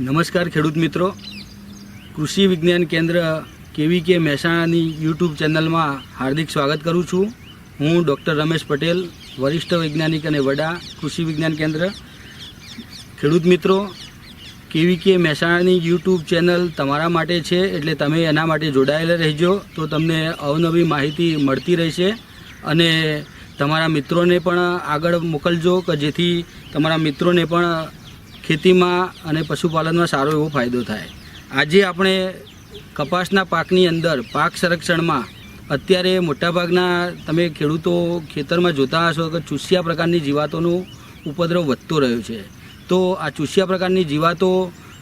નમસ્કાર ખેડૂત મિત્રો. કૃષિ વિજ્ઞાન કેન્દ્ર કેવી કે મહેસાણાની યુટ્યુબ ચેનલમાં હાર્દિક સ્વાગત કરું છું. હું ડૉક્ટર રમેશ પટેલ, વરિષ્ઠ વૈજ્ઞાનિક અને વડા કૃષિ વિજ્ઞાન કેન્દ્ર. ખેડૂત મિત્રો, કેવી કે મહેસાણાની યુટ્યુબ ચેનલ તમારા માટે છે એટલે તમે એના માટે જોડાયેલા રહેજો તો તમને અવનવી માહિતી મળતી રહેશે અને તમારા મિત્રોને પણ આગળ મોકલજો કે જેથી તમારા મિત્રોને પણ ખેતીમાં અને પશુપાલનમાં સારો એવો ફાયદો થાય. આજે આપણે કપાસના પાકની અંદર પાક સંરક્ષણમાં અત્યારે મોટાભાગના તમે ખેડૂતો ખેતરમાં જોતા હશો કે ચૂસિયા પ્રકારની જીવાતોનો ઉપદ્રવ વધતો રહ્યો છે. તો આ ચૂસિયા પ્રકારની જીવાતો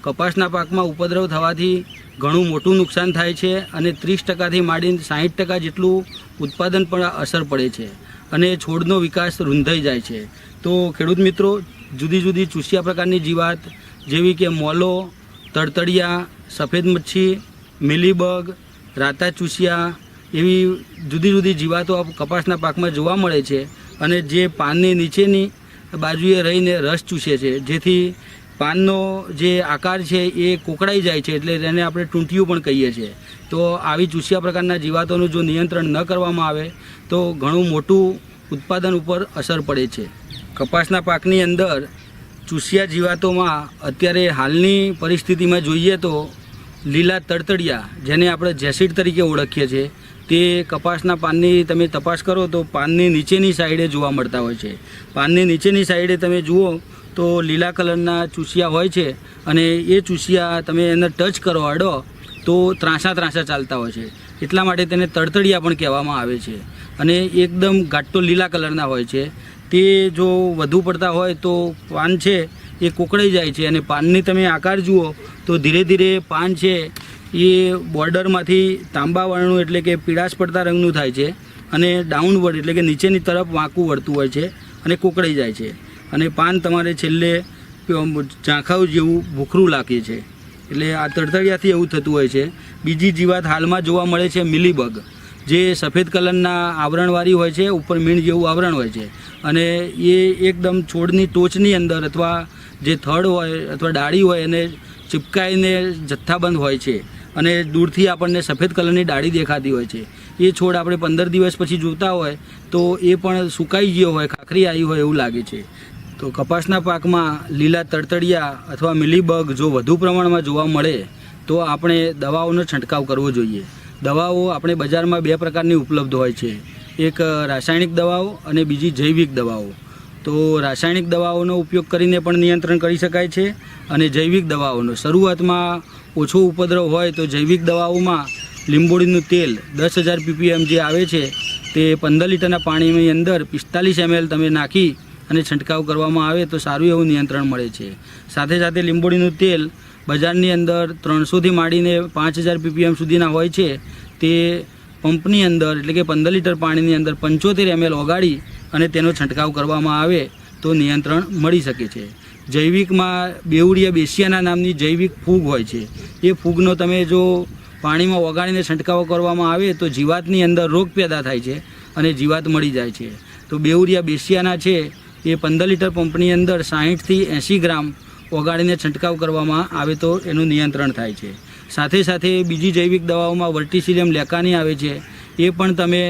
કપાસના પાકમાં ઉપદ્રવ થવાથી ઘણું મોટું નુકસાન થાય છે અને ત્રીસ ટકાથી માંડીને સાહીઠ ટકા જેટલું ઉત્પાદન પણ અસર પડે છે અને છોડનો વિકાસ રૂંધાઈ જાય છે. તો ખેડૂત મિત્રો જુદી જુદી ચૂસિયા પ્રકારની જીવાત, જેવી કે મોલો, તડતડિયા, સફેદ મચ્છી મિલીબગ રાતા ચૂસિયા, એવી જુદી જુદી જીવાતો કપાસના પાકમાં જોવા મળે છે અને જે પાનની નીચેની બાજુએ રહીને રસ ચૂસે છે. જેથી પાનનો જે આકાર છે એ કોકડાઈ જાય છે એટલે તેને આપણે ટૂંટિયું પણ કહીએ છીએ. તો આવી ચૂસિયા પ્રકારના જીવાતોનું જો નિયંત્રણ ન કરવામાં આવે, તો ઘણું મોટું ઉત્પાદન ઉપર અસર પડે છે. કપાસના પાકની અંદર ચૂસિયા જીવાતોમાં અત્યારે હાલની પરિસ્થિતિમાં જોઈએ તો લીલા તડતડિયા, જેને આપણે જેસિડ તરીકે ઓળખીએ છીએ, તે કપાસના પાનની તમે તપાસ કરો તો પાનની નીચેની સાઈડે જોવા મળતા હોય છે. પાનની નીચેની સાઈડે તમે જુઓ તો લીલા કલરના ચૂસિયા હોય છે અને એ ચૂસિયા તમે એને ટચ કરો અડો તો ત્રાંસા ત્રાંસા ચાલતા હોય છે. એટલા માટે તેને તડતડિયા પણ કહેવામાં આવે છે. અને એકદમ ઘાટો લીલા કલરના હોય છે. તે જો વધુ પડતા હોય તો પાન છે એ કોકળાઈ જાય છે અને પાનની તમે આકાર જુઓ તો ધીરે ધીરે પાન છે એ બોર્ડરમાંથી તાંબાવાળનું એટલે કે પીળાશ પડતા રંગનું થાય છે અને ડાઉનવર્ડ એટલે કે નીચેની તરફ વાંકું વળતું હોય છે અને કોકળાઈ જાય છે. અને પાન તમારે છેલ્લે ઝાંખાવ જેવું ભૂખરું લાગે છે. એટલે આ તડતડિયાથી એવું થતું હોય છે. બીજી જીવાત હાલમાં જોવા મળે છે મિલીબગ. જે સફેદ કલરના આવરણવાળી હોય છે, ઉપર મીણ જેવું આવરણ હોય છે. અને એ એકદમ છોડની ટોચની અંદર અથવા જે થડ હોય અથવા ડાળી હોય એને ચિપકાઈને જથ્થાબંધ હોય છે. અને દૂરથી આપણને સફેદ કલરની ડાળી દેખાતી હોય છે. એ છોડ આપણે પંદર દિવસ પછી જોતા હોય તો એ પણ સુકાઈ ગયો હોય, ખાખરી આવી હોય એવું લાગે છે. તો કપાસના પાકમાં લીલા તડતડિયા અથવા મિલીબગ જો વધુ પ્રમાણમાં જોવા મળે તો આપણે દવાઓનો છંટકાવ કરવો જોઈએ. દવાઓ આપણે બજારમાં બે પ્રકારની ઉપલબ્ધ હોય છે. એક રાસાયણિક દવાઓ અને બીજી જૈવિક દવાઓ. તો રાસાયણિક દવાઓનો ઉપયોગ કરીને પણ નિયંત્રણ કરી શકાય છે અને જૈવિક દવાઓનો. શરૂઆતમાં ઓછો ઉપદ્રવ હોય તો જૈવિક દવાઓમાં લીંબોળીનું તેલ દસ હજાર પીપીએમ જે આવે છે તે પંદર લીટરના પાણીની અંદર પિસ્તાલીસ એમએલ તમે નાખી અને છંટકાવ કરવામાં આવે તો સારું એવું નિયંત્રણ મળે છે. સાથે સાથે લીંબોળીનું તેલ બજારની અંદર ત્રણસોથી માંડીને પાંચ હજાર પીપીએમ સુધીના હોય છે, તે પંપની અંદર, એટલે કે પંદર લીટર પાણીની અંદર પંચોતેર એમએલ ઓગાળી અને તેનો છંટકાવ કરવામાં આવે તો નિયંત્રણ મળી શકે છે. જૈવિકમાં બેવડિયા બેસિયાના નામની જૈવિક ફૂગ હોય છે. એ ફૂગનો તમે જો પાણીમાં ઓગાળીને છંટકાવ કરવામાં આવે તો જીવાતની અંદર રોગ પેદા થાય છે અને જીવાત મળી જાય છે. તો બેવરિયા બેસિયાના છે, એ પંદર લીટર પંપની અંદર સાહીઠથી એંસી ગ્રામ ઓગાળીને છંટકાવ કરવામાં આવે તો એનું નિયંત્રણ થાય છે. સાથે સાથે બીજી જૈવિક દવાઓમાં વર્ટિસિલિયમ લેકાની આવે છે. એ પણ તમે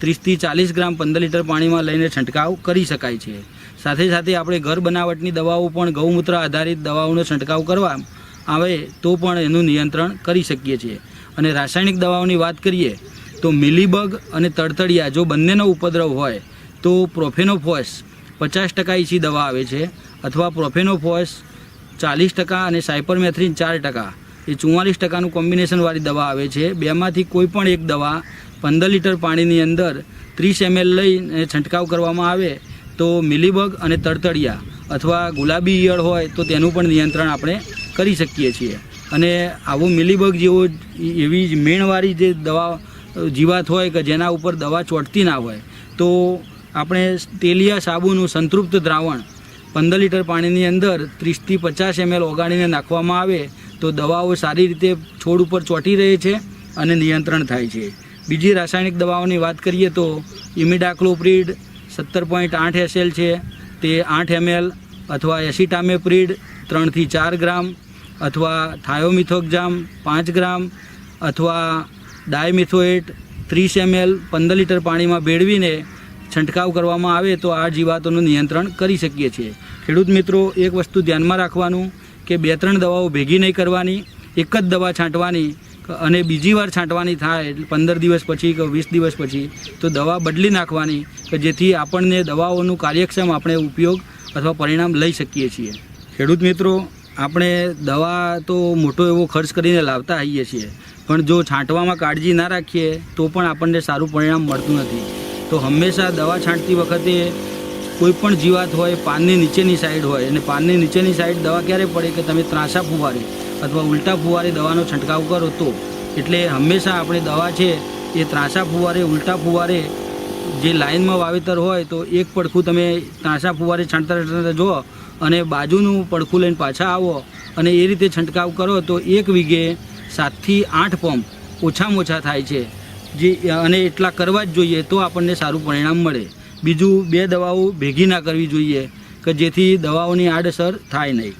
ત્રીસથી ચાલીસ ગ્રામ પંદર લીટર પાણીમાં લઈને છંટકાવ કરી શકાય છે. સાથે સાથે આપણે ઘર બનાવટની દવાઓ પણ ગૌમૂત્ર આધારિત દવાઓનો છંટકાવ કરવા આવે તો પણ એનું નિયંત્રણ કરી શકીએ છીએ. અને રાસાયણિક દવાઓની વાત કરીએ તો મિલીબગ અને તડતડિયા જો બંનેનો ઉપદ્રવ હોય તો પ્રોફેનોફોસ પચાસ ટકા ઇસી દવા આવે છે અથવા પ્રોફેનોફોસ ચાલીસ ટકા અને સાયપરમેથ્રિન ચાર ટકા. એ ચુમ્માલીસ ટકાનું કોમ્બિનેશનવાળી દવા આવે છે. બેમાંથી કોઈ પણ એક દવા પંદર લીટર પાણીની અંદર ત્રીસ એમએલ લઈને છંટકાવ કરવામાં આવે તો મિલીબગ અને તડતડિયા અથવા ગુલાબી ઈયળ હોય તો તેનું પણ નિયંત્રણ આપણે કરી શકીએ છીએ. અને આવું મિલીબગ જેવો એવી જ મેણવાળી જે દવા, જીવાત હોય કે જેના ઉપર દવા ચોંટતી ના હોય તો આપણે તેલિયા સાબુનું સંતૃપ્ત દ્રાવણ પંદર લીટર પાણીની અંદર ત્રીસથી પચાસ એમએલ ઓગાળીને નાખવામાં આવે તો દવાઓ સારી રીતે છોડ ઉપર ચોંટી રહે છે અને નિયંત્રણ થાય છે. બીજી રાસાયણિક દવાઓની વાત કરીએ તો ઇમિડાક્લોપ્રીડ સત્તર પોઈન્ટ આઠ એસએલ છે, તે આઠ એમએલ અથવા એસિટામેપ્રીડ ત્રણથી ચાર ગ્રામ અથવા થાયોમિથોક્ઝામ પાંચ ગ્રામ અથવા ડાયમિથોએટ ત્રીસ એમએલ પંદર લીટર પાણીમાં ભેળવીને છંટકાવ કરવામાં આવે તો આ જીવાતોનું નિયંત્રણ કરી શકીએ છીએ. ખેડૂત મિત્રો, એક વસ્તુ ધ્યાનમાં રાખવાનું કે બે ત્રણ દવાઓ ભેગી નહીં કરવાની, એક જ દવા છાંટવાની અને બીજી વાર છાંટવાની થાય પંદર દિવસ પછી કે વીસ દિવસ પછી તો દવા બદલી નાખવાની કે જેથી આપણને દવાઓનું કાર્યક્ષમ આપણે ઉપયોગ અથવા પરિણામ લઈ શકીએ છીએ. ખેડૂત મિત્રો, આપણે દવા તો મોટો એવો ખર્ચ કરીને લાવતા આવીએ છીએ. પણ જો છાંટવામાં કાળજી ના રાખીએ તો પણ આપણને સારું પરિણામ મળતું નથી. તો હંમેશા દવા છાંટતી વખતે કોઈ પણ જીવાત હોય, પાનની નીચેની સાઈડ હોય અને પાનની નીચેની સાઈડ દવા ક્યારે પડે કે તમે ત્રાંસા ફુવારે અથવા ઉલટા ફુવારે દવાનો છંટકાવ કરો તો? એટલે હંમેશા આપણે દવા છે એ ત્રાંસા ફુવારે, ઉલટા ફુવારે જે લાઇનમાં વાવેતર હોય તો એક પડખું તમે ત્રાંસા ફુવારે છંટતા છંટતા જુઓ અને બાજુનું પડખું લઈને પાછા આવો અને એ રીતે છંટકાવ કરો તો એક વીઘે સાતથી આઠ પંપ ઓછામાં ઓછા થાય છે. જે, અને એટલા કરવા જ જોઈએ તો આપણને સારું પરિણામ મળે. બીજું, બે દવાઓ ભેગી ના કરવી જોઈએ, કે જેથી દવાઓની આડઅસર થાય નહીં.